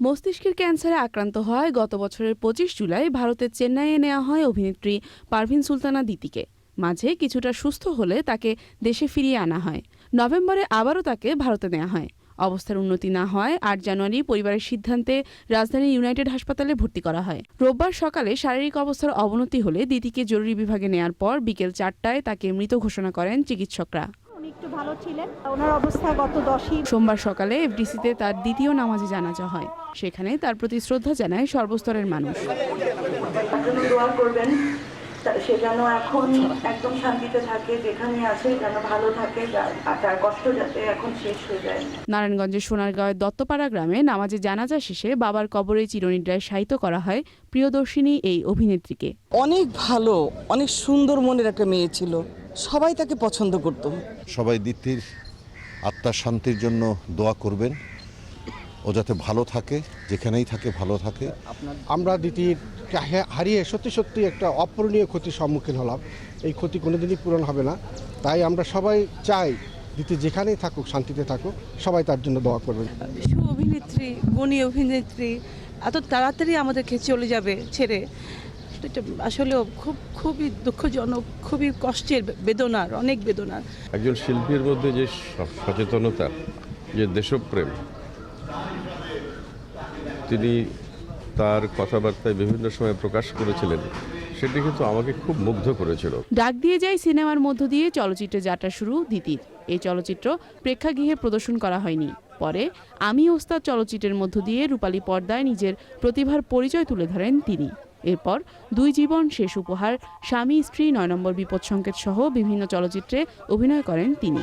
মস্তিষ্কের ক্যান্সারে আক্রান্ত হয় গত বছরের পঁচিশ জুলাই ভারতের চেন্নাইয়ে নেওয়া হয় অভিনেত্রী পারভিন সুলতানা দিতিকে। মাঝে কিছুটা সুস্থ হলে তাকে দেশে ফিরিয়ে আনা হয়। নভেম্বরে আবারও তাকে ভারতে নেওয়া হয়। অবস্থার উন্নতি না হয় আট জানুয়ারি পরিবারের সিদ্ধান্তে রাজধানীর ইউনাইটেড হাসপাতালে ভর্তি করা হয়। রোববার সকালে শারীরিক অবস্থার অবনতি হলে দিতিকে জরুরি বিভাগে নেয়ার পর বিকেল চারটায় তাকে মৃত ঘোষণা করেন চিকিৎসকরা। ভালো ছিলেন। ওনার অবস্থা গত দশই সোমবার সকালে এফডিসিতে তার দ্বিতীয় নামাজে জানাজা হয়। সেখানে তার প্রতি শ্রদ্ধা জানায় সর্বস্তরের মানুষ। দোয়া করবেন। সে যেন এখন একদম শান্তিতে থাকে যেখানে আছে যেন ভালো থাকে তার কষ্ট যাতে এখন শেষ হয়ে যায়। নারায়ণগঞ্জের সোনারগাঁওয়ের দত্তপাড়া গ্রামে নামাজে জানাজা শেষে বাবার কবরে চিরনিদ্রায় শায়িত করা হয় প্রিয়দর্শিনী এই অভিনেত্রীকে। অনেক ভালো অনেক সুন্দর মনের একটা মেয়ে ছিল। সবাই তাকে পছন্দ করত। সবাই দিতির আত্মার শান্তির জন্য দোয়া করবেন। ও যাতে ভালো থাকে যেখানেই থাকে ভালো থাকে। আমরা দিতির হারিয়ে সত্যি সত্যি একটা অপূরণীয় ক্ষতির সম্মুখীন হলাম। এই ক্ষতি কোনোদিনই পূরণ হবে না। তাই আমরা সবাই চাই দিতি যেখানেই থাকুক শান্তিতে থাকুক সবাই তার জন্য দোয়া করবেন। সু অভিনেত্রী গুণী অভিনেত্রী এত তাড়াতাড়ি আমাদেরকে চলে যাবে ছেড়ে। এটা আসলে খুব খুবই দুঃখজনক খুবই কষ্টের বেদনার অনেক বেদনার। একজন শিল্পীর মধ্যে যে সচেতনতা যে দেশপ্রেম তিনি তার কথাবার্তায় বিভিন্ন সময় প্রকাশ করেছিলেন সেটি কিন্তু আমাকে খুব মুগ্ধ করেছিল। ডাক দিয়ে যায় সিনেমার মধ্য দিয়ে চলচ্চিত্রে যাত্রা শুরু দিতির। এই চলচ্চিত্র প্রেক্ষাগৃহে প্রদর্শন করা হয়নি। পরে আমি ওস্তাদ চলচ্চিত্রের মধ্য দিয়ে রূপালী পর্দায় নিজের প্রতিভার পরিচয় তুলে ধরেন তিনি। এরপর দুই জীবন শেষ উপহার, স্বামী, স্ত্রী, নয় নম্বর বিপদ সংকেত সহ বিভিন্ন চলচ্চিত্রে অভিনয় করেন তিনি।